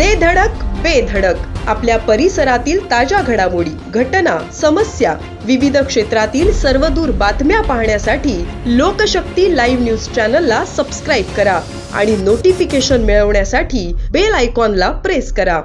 दे धडक बेधडक आपल्या परिसरातील ताज्या घडामोडी घटना समस्या विविध क्षेत्रातील सर्वदूर बातम्या पाहण्यासाठी लोकशक्ती लाईव्ह न्यूज चॅनलला सबस्क्राईब करा आणि नोटिफिकेशन मिळवण्यासाठी बेल आयकॉनला प्रेस करा.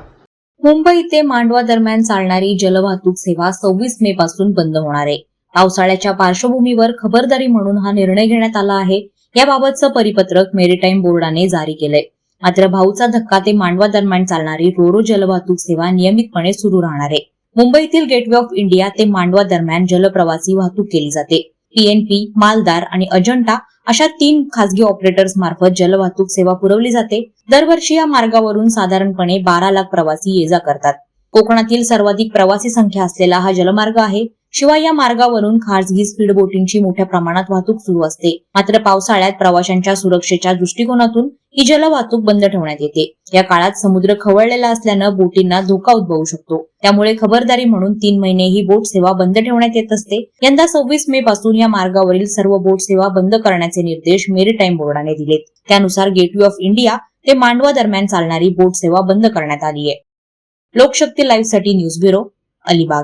मुंबई ते मांडवा दरम्यान चालणारी जलवाहतूक सेवा सव्वीस मे पासून बंद होणार आहे. पावसाळ्याच्या पार्श्वभूमीवर खबरदारी म्हणून हा निर्णय घेण्यात आला आहे. याबाबतचं परिपत्रक मेरीटाईम बोर्डाने जारी केलंय. मात्र भाऊचा धक्का ते मांडवा दरम्यान चालणारी रोरो जलवाहतूक सेवा नियमितपणे सुरू राहणार आहे. मुंबईतील गेटवे ऑफ इंडिया ते मांडवा दरम्यान जलप्रवासी वाहतूक केली जाते. पीएनपी मालदार आणि अजंटा अशा तीन खासगी ऑपरेटर्स मार्फत जलवाहतूक सेवा पुरवली जाते. दरवर्षी या मार्गावरून साधारणपणे बारा लाख प्रवासी ये जा करतात. कोकणातील सर्वाधिक प्रवासी संख्या असलेला हा जलमार्ग आहे. शिवाय या मार्गावरून खासगी स्पीड बोटिंगची मोठ्या प्रमाणात वाहतूक सुरू असते. मात्र पावसाळ्यात प्रवाशांच्या सुरक्षेच्या दृष्टिकोनातून ही जलवाहतूक बंद ठेवण्यात येते. या काळात समुद्र खवळलेला असल्यानं बोटींना धोका उद्भवू शकतो. त्यामुळे खबरदारी म्हणून तीन महिने ही बोट सेवा बंद ठेवण्यात येत असते. यंदा सव्वीस मे पासून या मार्गावरील सर्व बोट सेवा बंद करण्याचे निर्देश मेरीटाईम बोर्डाने दिलेत. त्यानुसार गेटवे ऑफ इंडिया ते मांडवा दरम्यान चालणारी बोट सेवा बंद करण्यात आली आहे लोकशक्ती लाईव्हसाठी न्यूज ब्युरो अलिबाग.